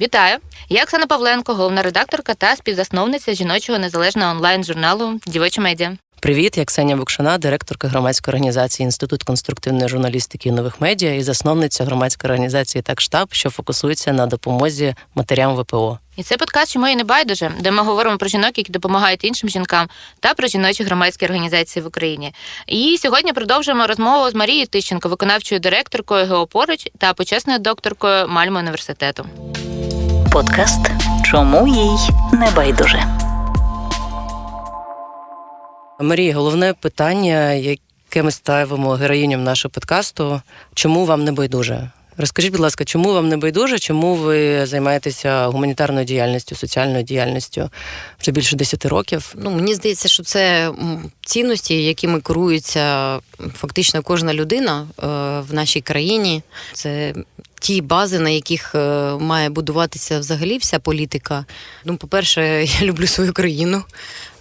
Вітаю! Я Оксана Павленко, головна редакторка та співзасновниця жіночого незалежного онлайн-журналу Дівочі медіа. Привіт, я Ксенія Букшина, директорка громадської організації Інститут конструктивної журналістики і нових медіа і засновниця громадської організації Так штаб, що фокусується на допомозі матерям ВПО. І це подкаст «Чому і не байдуже, де ми говоримо про жінок, які допомагають іншим жінкам, та про жіночі громадські організації в Україні. І сьогодні продовжуємо розмову з Марією Тищенко, виконавчою директоркою Геопоруч та почесною докторкою Мальмо університету. Подкаст Чому їй не байдуже? Марія, головне питання, яке ми ставимо героїням нашого подкасту: чому вам не байдуже? Розкажіть, будь ласка, чому вам не байдуже? Чому ви займаєтеся гуманітарною діяльністю, соціальною діяльністю вже більше 10 років? Ну мені здається, що це цінності, якими керується фактично кожна людина е, в нашій країні. Це ті бази, на яких е, має будуватися взагалі вся політика. Ну, по-перше, я люблю свою країну.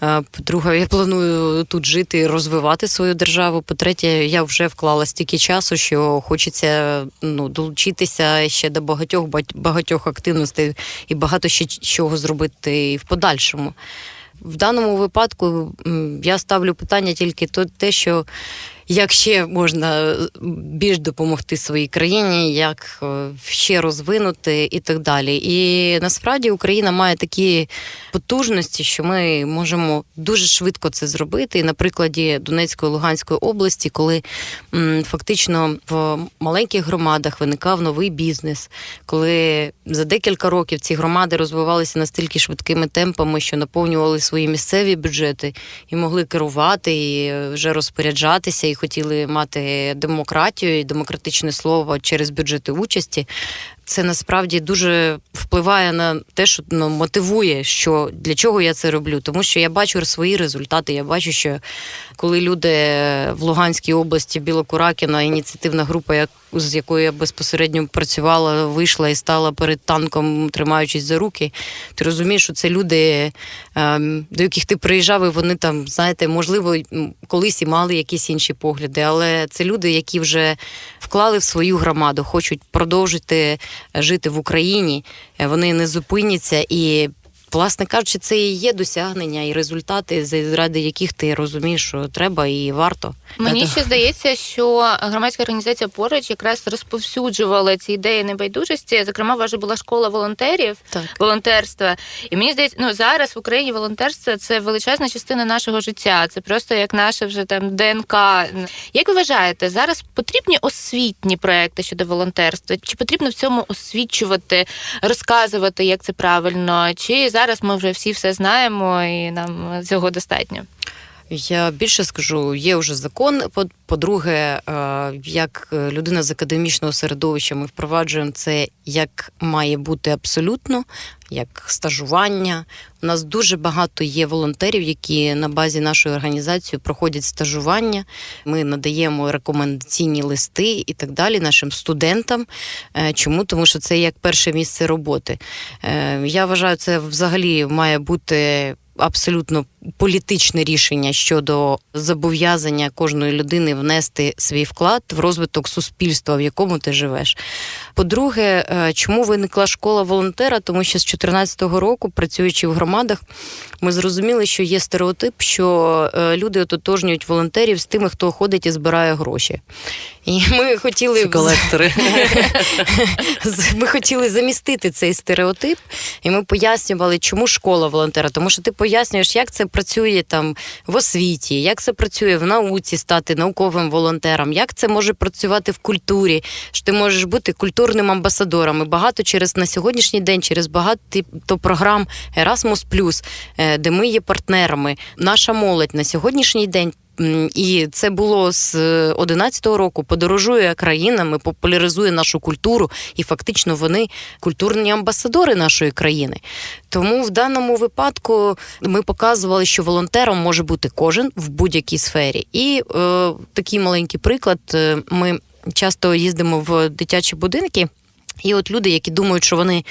Е, По-друге, я планую тут жити розвивати свою державу. По-третє, я вже вклала стільки часу, що хочеться ну, долучитися ще до багатьох багатьох активностей і багато ще чого зробити в подальшому. В даному випадку я ставлю питання тільки те, що як ще можна більш допомогти своїй країні, як е, ще розвинути і так далі. І насправді Україна має такі потужності, що ми можемо дуже швидко це зробити. І на прикладі Донецької Луганської області, коли м, фактично в маленьких громадах виникав новий бізнес, коли за декілька років ці громади розвивалися настільки швидкими темпами, що наповнювали свої місцеві бюджети і могли керувати і е, вже розпоряджатися, і хотіли мати демократію і демократичне слово через бюджети участі. Це насправді дуже впливає на те, що ну, мотивує, що для чого я це роблю. Тому що я бачу свої результати. Я бачу, що коли люди в Луганській області Білокуракіна, ініціативна група, як з якою я безпосередньо працювала, вийшла і стала перед танком, тримаючись за руки. Ти розумієш, що це люди, ем, до яких ти приїжджав, і вони там, знаєте, можливо, колись і мали якісь інші погляди, але це люди, які вже вклали в свою громаду, хочуть продовжити жити в Україні. Е, Вони не зупиняться і. Власне кажучи, це і є досягнення і результати, заради яких ти розумієш, що треба і варто. Мені ще здається, що громадська організація поруч якраз розповсюджувала ці ідеї небайдужості. Зокрема, ваша була школа волонтерів, Так. волонтерства. І мені здається, ну зараз в Україні волонтерство це величезна частина нашого життя. Це просто як наше вже там ДНК. Як ви вважаєте, зараз потрібні освітні проекти щодо волонтерства? Чи потрібно в цьому освічувати, розказувати, як це правильно? Чи зараз ми вже всі все знаємо і нам цього достатньо? Я більше скажу, є вже закон. По- По-друге, е, як людина з академічного середовища, ми впроваджуємо це як має бути абсолютно, як стажування. У нас дуже багато є волонтерів, які на базі нашої організації проходять стажування. Ми надаємо рекомендаційні листи і так далі нашим студентам. Е, Чому? Тому що це як перше місце роботи. Е, Я вважаю, це взагалі має бути абсолютно політичне рішення щодо зобов'язання кожної людини внести свій вклад в розвиток суспільства, в якому ти живеш. По-друге, е, чому виникла школа волонтера? Тому що з 2014 року, працюючи в громадах, ми зрозуміли, що є стереотип, що е, люди ототожнюють волонтерів з тими, хто ходить і збирає гроші. І ми хотіли колектори. ми хотіли замістити цей стереотип, і ми пояснювали, чому школа волонтера. Тому що ти пояснюєш, як це працює там в освіті, як це працює в науці, стати науковим волонтером, як це може працювати в культурі, що ти можеш бути культурним амбасадором. І багато через на сьогоднішній день, через багато програм Erasmus+, е, де ми є партнерами. Наша молодь на сьогоднішній день. І це було з 11-го року. Подорожує країнами, популяризує нашу культуру, і фактично вони культурні амбасадори нашої країни. Тому в даному випадку ми показували, що волонтером може бути кожен в будь-якій сфері. І е, такий маленький приклад: е, ми часто їздимо в дитячі будинки. І от люди, які думають, що вони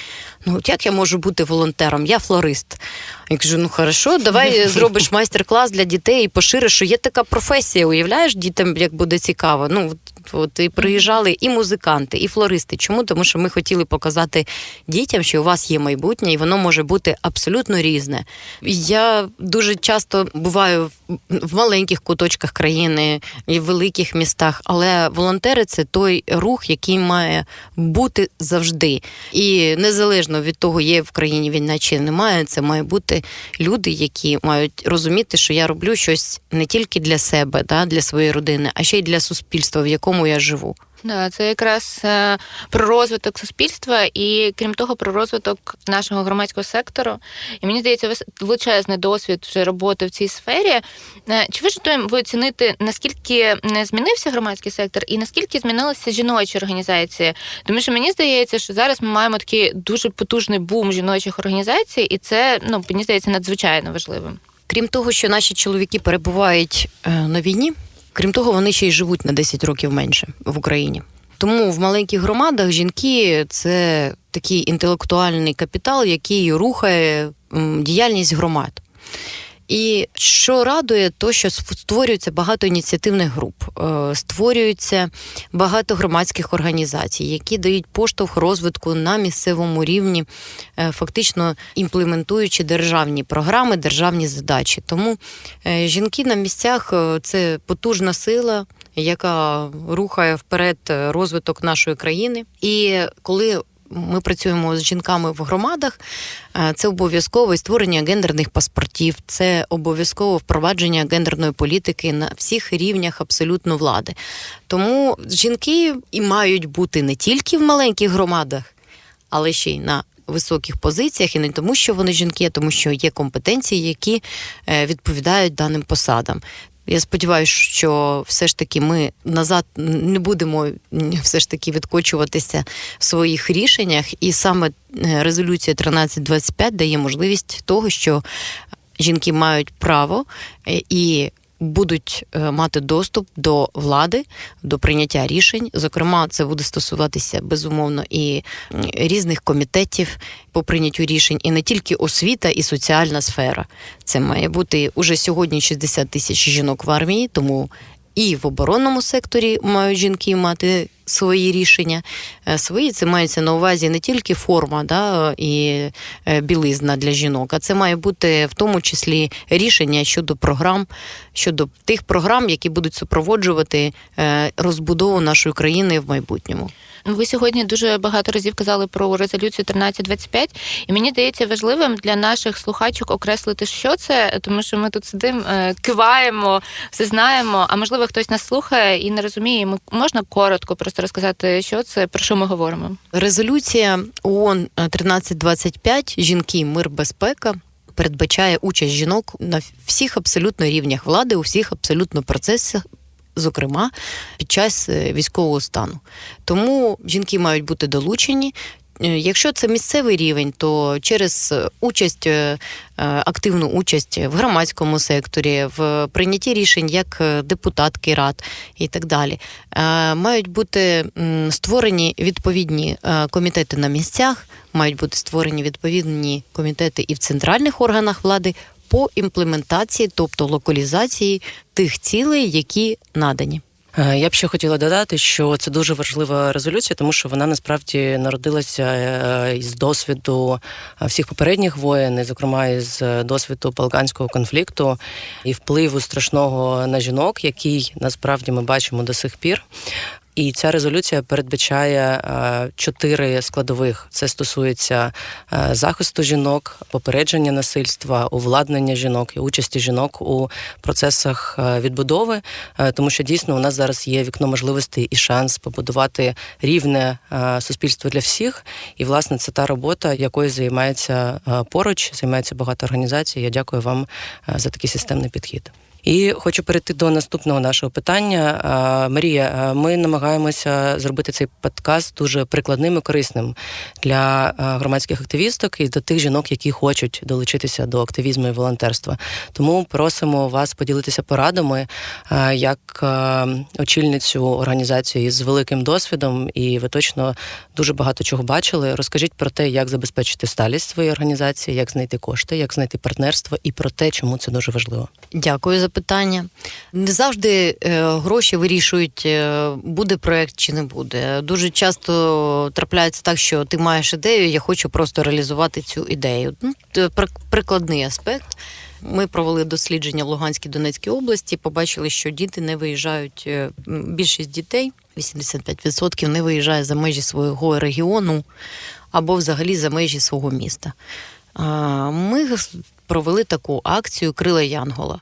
ну от як я можу бути волонтером? Я флорист. Я кажу, ну хорошо, давай зробиш майстер-клас для дітей і пошириш, що є така професія. Уявляєш, дітям як буде цікаво. Ну от і приїжджали і музиканти, і флористи. Чому? Тому що ми хотіли показати дітям, що у вас є майбутнє, і воно може бути абсолютно різне. Я дуже часто буваю в маленьких куточках країни і в великих містах, але волонтери це той рух, який має бути завжди. І незалежно від того, є в країні війна чи немає, це має бути люди, які мають розуміти, що я роблю щось не тільки для себе, да, для своєї родини, а ще й для суспільства, в якому я живу. Да, це якраз е, про розвиток суспільства і крім того, про розвиток нашого громадського сектору. І мені здається, величезний досвід вже роботи в цій сфері. Е, Чи ви ж готові ви оцінити, наскільки не змінився громадський сектор і наскільки змінилися жіночі організації? Тому що мені здається, що зараз ми маємо такий дуже потужний бум жіночих організацій, і це ну мені здається надзвичайно важливим. Крім того, що наші чоловіки перебувають е, на війні, крім того, вони ще й живуть на 10 років менше в Україні. Тому в маленьких громадах жінки це такий інтелектуальний капітал, який рухає діяльність громад. І що радує, то що створюється багато ініціативних груп, е, створюється багато громадських організацій, які дають поштовх розвитку на місцевому рівні, е, фактично імплементуючи державні програми, державні задачі. Тому е, жінки на місцях це потужна сила. Яка рухає вперед розвиток нашої країни, і коли ми працюємо з жінками в громадах, е, це обов'язково створення гендерних паспортів, це обов'язково впровадження гендерної політики на всіх рівнях абсолютно влади. Тому жінки і мають бути не тільки в маленьких громадах, але ще й на високих позиціях, і не тому, що вони жінки, а тому, що є компетенції, які е, відповідають даним посадам. Я сподіваюся, що все ж таки ми назад не будемо все ж таки відкочуватися в своїх рішеннях, і саме е, резолюція 1325 дає можливість того, що жінки мають право е, і будуть е, мати доступ до влади, до прийняття рішень. Зокрема, це буде стосуватися безумовно і різних комітетів по прийняттю рішень, і не тільки освіта і соціальна сфера. Це має бути уже сьогодні 60 тисяч жінок в армії, тому і в оборонному секторі мають жінки мати свої рішення. Е, Свої це мається на увазі не тільки форма да, і е, білизна для жінок, а це має бути в тому числі рішення щодо програм, щодо тих програм, які будуть супроводжувати е, розбудову нашої країни в майбутньому. Ви сьогодні дуже багато разів казали про резолюцію 1325, і мені здається важливим для наших слухачок окреслити, що це, тому що ми тут сидимо, е, киваємо, все знаємо. А можливо, хтось нас слухає і не розуміє. Ми можна коротко просто розказати, що це, про що ми говоримо. Резолюція ООН 1325 жінки, мир, безпека. Передбачає участь жінок на всіх абсолютно рівнях влади, у всіх абсолютно процесах, зокрема під час е, військового стану. Тому жінки мають бути долучені. Е, Якщо це місцевий рівень, то через участь, е, активну участь в громадському секторі, в прийнятті рішень як депутатки рад і так далі, мають бути створені відповідні комітети на місцях, мають бути створені відповідні комітети і в центральних органах влади по імплементації, тобто локалізації тих цілей, які надані. Е, Я б ще хотіла додати, що це дуже важлива резолюція, тому що вона насправді народилася е, із досвіду е, всіх попередніх воєн, зокрема із досвіду балканського конфлікту і впливу страшного на жінок, який насправді ми бачимо до сих пір. І ця резолюція передбачає е, чотири складових. Це стосується е, захисту жінок, попередження насильства, увладнення жінок і участі жінок у процесах е, відбудови, тому що дійсно у нас зараз є вікно можливостей і шанс побудувати рівне суспільство для всіх. І власне це та робота, якою займається поруч, займається багато організацій. Я дякую вам за такий системний підхід. І хочу перейти до наступного нашого питання. Марія, ми намагаємося зробити цей подкаст дуже прикладним і корисним для громадських активісток і до тих жінок, які хочуть долучитися до активізму і волонтерства. Тому просимо вас поділитися порадами як очільницю організації з великим досвідом, і ви точно дуже багато чого бачили. Розкажіть про те, як забезпечити сталість своєї організації, як знайти кошти, як знайти партнерство, і про те, чому це дуже важливо. Дякую за запитання. Не завжди е, гроші вирішують, е, буде проект чи не буде. Дуже часто трапляється так, що ти маєш ідею, я хочу просто реалізувати цю ідею. Ну, прикладний аспект. Ми провели дослідження в Луганській Донецькій області, побачили, що діти не виїжджають. е, Більшість дітей, 85%, не виїжджає за межі свого регіону або взагалі за межі свого міста. Ми провели таку акцію Крила Янгола.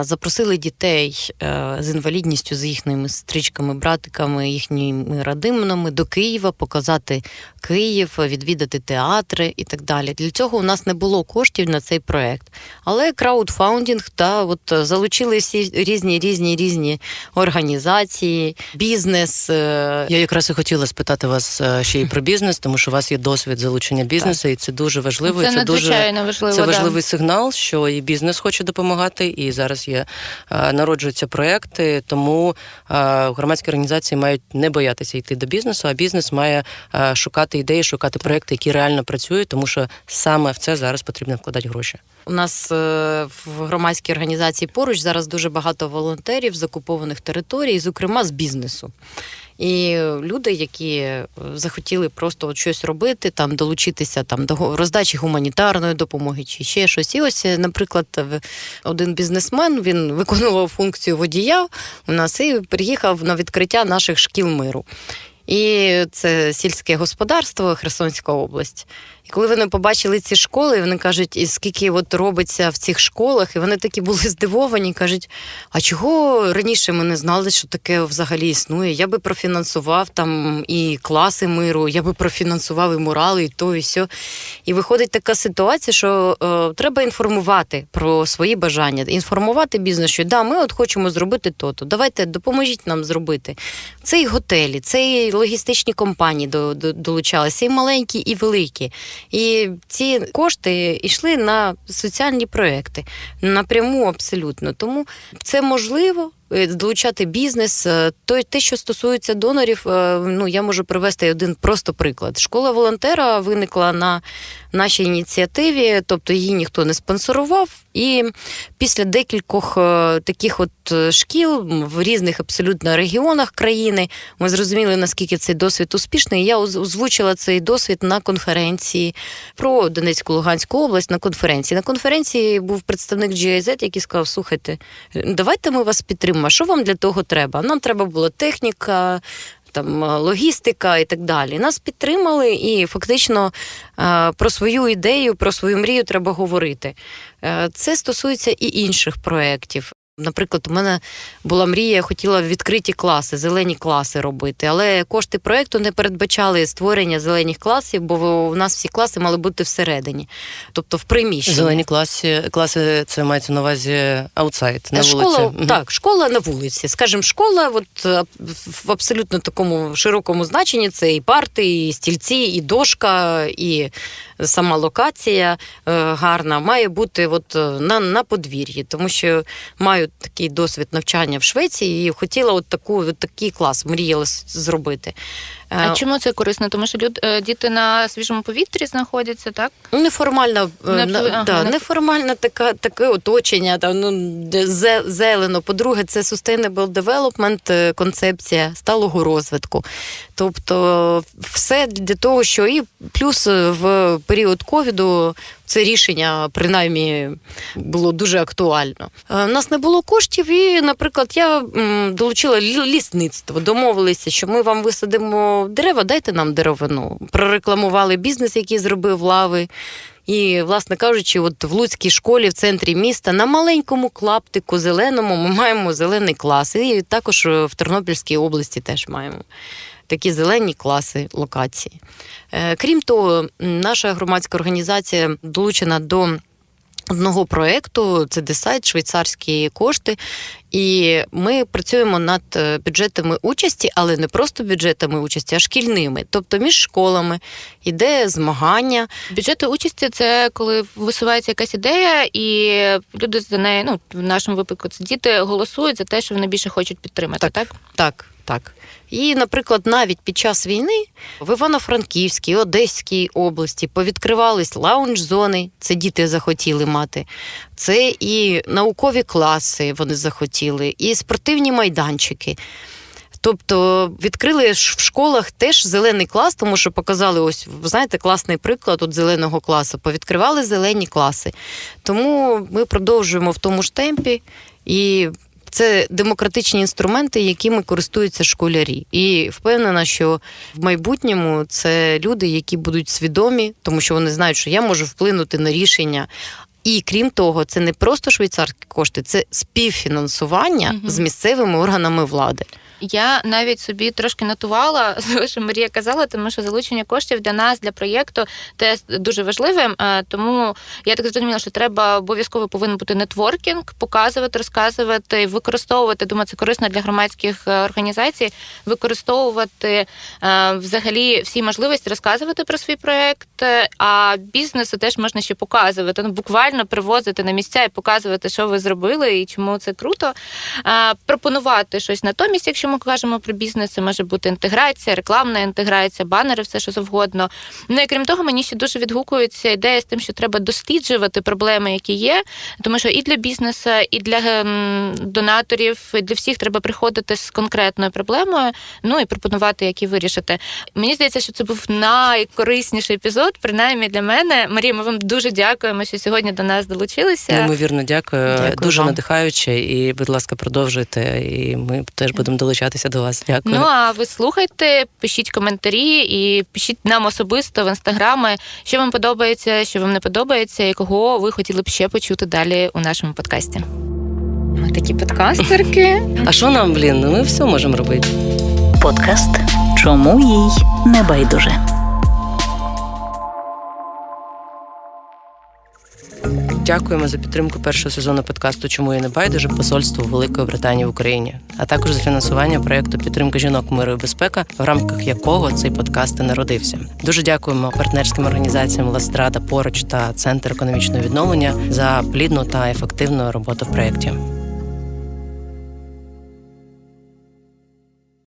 Запросили дітей е, з інвалідністю, з їхніми стрічками, братиками, їхніми родинами до Києва, показати Київ, відвідати театри і так далі. Для цього у нас не було коштів на цей проект. Але краудфаундінг та от залучили всі різні різні різні організації, бізнес. е, Я якраз і хотіла спитати вас е, ще й про бізнес, тому що у вас є досвід залучення бізнесу, і це дуже важливо. Це це дуже важливо. Це да. важливий сигнал, що і бізнес хоче допомагати, і зараз є е, народжуються проекти. Тому е, громадські організації мають не боятися йти до бізнесу, а бізнес має е, шукати ідеї, шукати проекти, які реально працюють, тому що саме в це зараз потрібно вкладати гроші. У нас в громадській організації поруч зараз дуже багато волонтерів з окупованих територій, зокрема з бізнесу. І люди, які е, захотіли просто от щось робити, там долучитися там до роздачі гуманітарної допомоги чи ще щось. І ось, е, наприклад, один бізнесмен він виконував функцію водія у нас і приїхав на відкриття наших шкіл миру. І це сільське господарство, Херсонська область. І коли вони побачили ці школи, вони кажуть, і скільки от робиться в цих школах, і вони такі були здивовані, кажуть: а чого раніше ми не знали, що таке взагалі існує? Я би профінансував там і класи миру, я би профінансував і мурали, і то, і сьо. І виходить така ситуація, що е, треба інформувати про свої бажання, інформувати бізнес, що да, ми от хочемо зробити то-то. Давайте допоможіть нам зробити. Це і готелі, це і логістичні компанії до, до, долучалися, і маленькі, і великі. І ці кошти йшли на соціальні проекти напряму абсолютно. Тому це можливо. Е, Долучати бізнес, Е, то те, що стосується донорів, е, ну я можу привести один просто приклад. Школа волонтера виникла на нашій ініціативі, тобто її ніхто не спонсорував. І після декількох таких от шкіл в різних абсолютно регіонах країни ми зрозуміли, наскільки цей досвід успішний. Я озвучила цей досвід на конференції про Донецьку Луганську область на конференції. На конференції був представник GIZ, який сказав: слухайте, давайте ми вас підтримаємо. Що вам для того треба? Нам треба була техніка. Там е, логістика і так далі. Нас підтримали, і фактично е, про свою ідею, про свою мрію треба говорити. Е, Це стосується і інших проєктів. Наприклад, у мене була мрія, я хотіла відкриті класи, зелені класи робити, але кошти проєкту не передбачали створення зелених класів, бо у нас всі класи мали бути всередині, тобто в приміщенні. Зелені класи, класи це мається на увазі аутсайд на школа, вулиці. Так, школа на вулиці. Скажімо, школа, от в абсолютно такому широкому значенні це і парти, і стільці, і дошка, і сама локація е, гарна має бути от е, на, на подвір'ї, тому що маю такий досвід навчання в Швеції і хотіла от таку от такий клас, мріяла зробити. Е, А чому це корисно? Тому що люд, е, діти на свіжому повітрі знаходяться, так? Неформальна, е, Не на- ага, да, не- неформальне таке, таке оточення, там, ну, зелено. По-друге, це sustainable development, е, концепція сталого розвитку. Тобто все для того, що і плюс е, в період ковіду це рішення принаймні було дуже актуально. Е, У нас не було коштів, і, наприклад, я долучила лісництво, домовилися, що ми вам висадимо дерева, дайте нам деревину. Прорекламували бізнес, який зробив лави. І, власне кажучи, от в Луцькій школі в центрі міста на маленькому клаптику зеленому ми маємо зелений клас. І також е, в Тернопільській області теж маємо такі зелені класи локації. Е, Крім того, наша громадська організація долучена до. Одного проєкту це десайт, швейцарські кошти, і ми працюємо над е, бюджетами участі, але не просто бюджетами участі, а шкільними. Тобто між школами йде змагання, Бюджети участі це коли висувається якась ідея, і люди за неї, ну в нашому випадку це діти голосують за те, що вони більше хочуть підтримати. Так, Так, Так. І, наприклад, навіть під час війни в Івано-Франківській, Одеській області повідкривались лаунж-зони, це діти захотіли мати. Це і наукові класи вони захотіли, і спортивні майданчики. Тобто відкрили в школах теж зелений клас, тому що показали ось, знаєте, класний приклад от зеленого класу. Повідкривали зелені класи. Тому ми продовжуємо в тому ж темпі і. Це демократичні інструменти, якими користуються школярі, і впевнена, що в майбутньому це люди, які будуть свідомі, тому що вони знають, що я можу вплинути на рішення. І крім того, це не просто швейцарські кошти, це співфінансування угу. з місцевими органами влади. Я навіть собі трошки нотувала, що Марія казала, тому що залучення коштів для нас, для проєкту, теж дуже важливим. Е, Тому я так зрозуміла, що треба обов'язково повинен бути нетворкінг, показувати, розказувати, використовувати. Думаю, це корисно для громадських е, організацій, використовувати е, взагалі всі можливості розказувати про свій проєкт. А бізнесу теж можна ще показувати. Ну буквально привозити на місця і показувати, що ви зробили і чому це круто. Пропонувати щось натомість, якщо ми кажемо про бізнес, це може бути інтеграція, рекламна інтеграція, банери, все що завгодно. Ну і крім того, мені ще дуже відгукується ідея з тим, що треба досліджувати проблеми, які є, тому що і для бізнесу, і для ем, донаторів, і для всіх треба приходити з конкретною проблемою, ну і пропонувати, як її вирішити. Мені здається, що це був найкорисніший епізод, принаймні для мене. Марія, ми вам дуже дякуємо, що сьогодні до нас долучилися. Неймовірно, дякую. Дякую Дуже вам. надихаюче. І, будь ласка, продовжуйте. І ми теж будемо долучатися до вас. Дякую. Ну а ви слухайте, пишіть коментарі і пишіть нам особисто в інстаграми, що вам подобається, що вам не подобається, і кого ви хотіли б ще почути далі у нашому подкасті. Ми такі подкастерки. А що нам, блін? Ми все можемо робити. Подкаст Чому їй не байдуже. Дякуємо за підтримку першого сезону подкасту Чому я не байдуже посольству Великої Британії в Україні, а також за фінансування проєкту підтримки жінок миру і безпека, в рамках якого цей подкаст і народився. Дуже дякуємо партнерським організаціям Ластрада поруч та Центр економічного відновлення за плідну та ефективну роботу в проєкті.